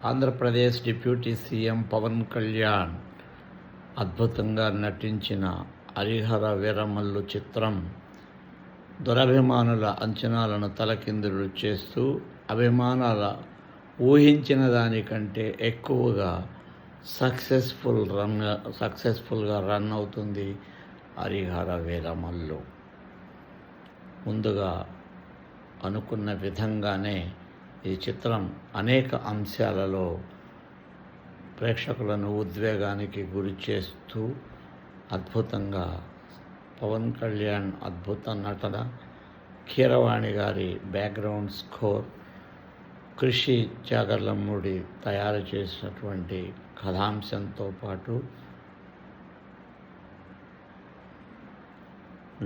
Andhra Pradesh deputy CM Pawan Kalyan అద్భుతంగా నటించిన హరిహర వీరమల్లు చిత్రం దురభిమానుల అంచనాలను తలకిందులు చేస్తూ అభిమానాల ఊహించిన దానికంటే ఎక్కువగా సక్సెస్ఫుల్ రన్ సక్సెస్ఫుల్గా రన్ అవుతుంది హరిహర వీరమల్లు. ముందుగా అనుకున్న విధంగానే ఈ చిత్రం అనేక అంశాలలో ప్రేక్షకులను ఉద్వేగానికి గురి చేస్తూ అద్భుతంగా పవన్ కళ్యాణ్ అద్భుత నటన కీరవాణి గారి బ్యాక్గ్రౌండ్ స్కోర్ కృషి జాగర్లమ్మూడి తయారు చేసినటువంటి కథాంశంతో పాటు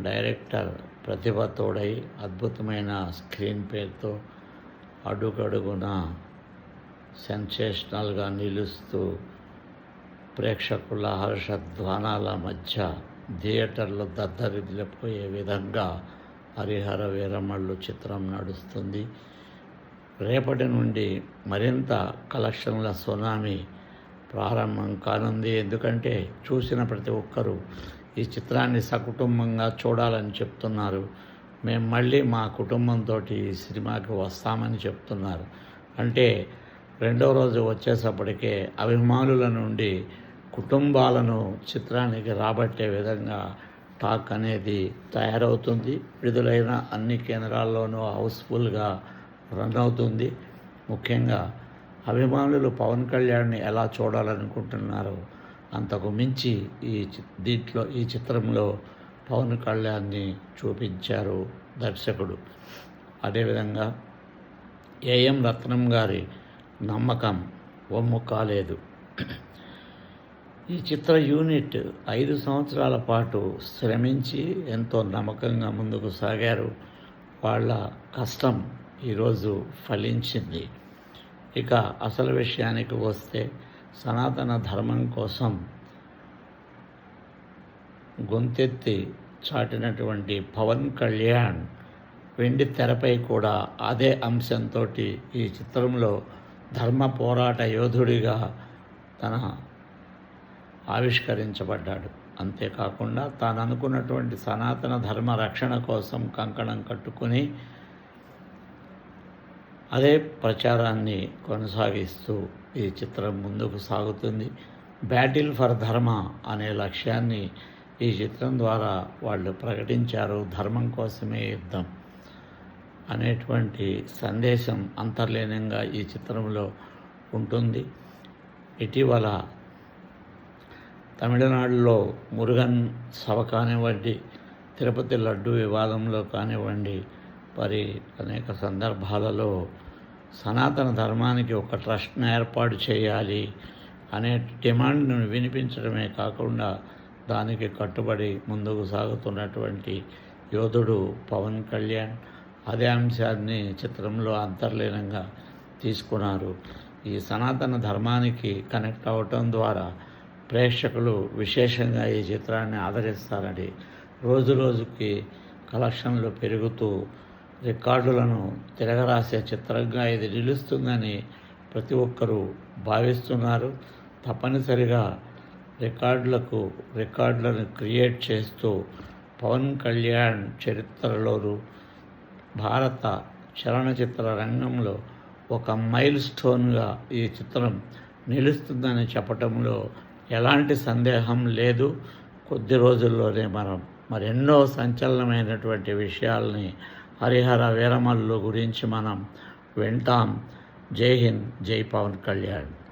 డైరెక్టర్ ప్రతిభతోడై అద్భుతమైన స్క్రీన్ పేరుతో అడుగడుగున సెన్సేషనల్గా నిలుస్తూ ప్రేక్షకుల హర్షధ్వానాల మధ్య థియేటర్లు దద్దరిల్లిపోయే విధంగా హరిహర వీరమళ్ళు చిత్రం నడుస్తుంది. రేపటి నుండి మరింత కలెక్షన్ల సునామీ ప్రారంభం కానుంది. ఎందుకంటే చూసిన ప్రతి ఒక్కరూ ఈ చిత్రాన్ని సకుటుంబంగా చూడాలని చెప్తున్నారు. మేము మళ్ళీ మా కుటుంబంతో ఈ సినిమాకి వస్తామని చెప్తున్నారు. అంటే రెండో రోజు వచ్చేసప్పటికే అభిమానుల నుండి కుటుంబాలను చిత్రానికి రాబట్టే విధంగా టాక్ అనేది తయారవుతుంది. విడుదలైన అన్ని కేంద్రాల్లోనూ హౌస్ఫుల్గా రన్ అవుతుంది. ముఖ్యంగా అభిమానులు పవన్ కళ్యాణ్ని ఎలా చూడాలనుకుంటున్నారో అంతకు మించి ఈ దీంట్లో ఈ చిత్రంలో పవన్ కళ్యాణ్ని చూపించారు దర్శకుడు. అదేవిధంగా ఏఎం రత్నం గారి నమ్మకం ఒమ్ము కాలేదు. ఈ చిత్ర యూనిట్ ఐదు సంవత్సరాల పాటు శ్రమించి ఎంతో నమ్మకంగా ముందుకు సాగారు. వాళ్ళ కష్టం ఈరోజు ఫలించింది. ఇక అసలు విషయానికి వస్తే సనాతన ధర్మం కోసం గొంతెత్తి చాటినటువంటి పవన్ కళ్యాణ్ వెండి తెరపై కూడా అదే అంశంతో ఈ చిత్రంలో ధర్మ పోరాట యోధుడిగా తన ఆవిష్కరించబడ్డాడు. అంతేకాకుండా తాను అనుకున్నటువంటి సనాతన ధర్మ రక్షణ కోసం కంకణం కట్టుకుని అదే ప్రచారాన్ని కొనసాగిస్తూ ఈ చిత్రం ముందుకు సాగుతుంది. బ్యాటిల్ ఫర్ ధర్మ అనే లక్ష్యాన్ని ఈ చిత్రం ద్వారా వాళ్ళు ప్రకటించారు ధర్మం కోసమే యుద్ధం అనేటువంటి సందేశం అంతర్లీనంగా ఈ చిత్రంలో ఉంటుంది. ఇటీవల తమిళనాడులో మురుగన్ సభ కానివ్వండి తిరుపతి లడ్డు వివాదంలో కానివ్వండి మరి అనేక సందర్భాలలో సనాతన ధర్మానికి ఒక ట్రస్ట్ను ఏర్పాటు చేయాలి అనే డిమాండ్ను వినిపించడమే కాకుండా దానికి కట్టుబడి ముందుకు సాగుతున్నటువంటి యోధుడు పవన్ కళ్యాణ్ అదే అంశాన్ని చిత్రంలో అంతర్లీనంగా తీసుకున్నారు. ఈ సనాతన ధర్మానికి కనెక్ట్ అవ్వటం ద్వారా ప్రేక్షకులు విశేషంగా ఈ చిత్రాన్ని ఆదరిస్తారని రోజు రోజుకి కలెక్షన్లు పెరుగుతూ రికార్డులను తిరగరాసే చిత్రంగా ఇది నిలుస్తుందని ప్రతి ఒక్కరూ భావిస్తున్నారు. తప్పనిసరిగా రికార్డులకు రికార్డులను క్రియేట్ చేస్తూ పవన్ కళ్యాణ్ చరిత్రలోను భారత చలనచిత్ర రంగంలో ఒక మైల్ స్టోన్గా ఈ చిత్రం నిలుస్తుందని చెప్పటంలో ఎలాంటి సందేహం లేదు. కొద్ది రోజుల్లోనే మనం మరెన్నో సంచలనమైనటువంటి విషయాల్ని హరిహర వీరమల్లు గురించి మనం వింటాం. జై హింద్ జై పవన్ కళ్యాణ్.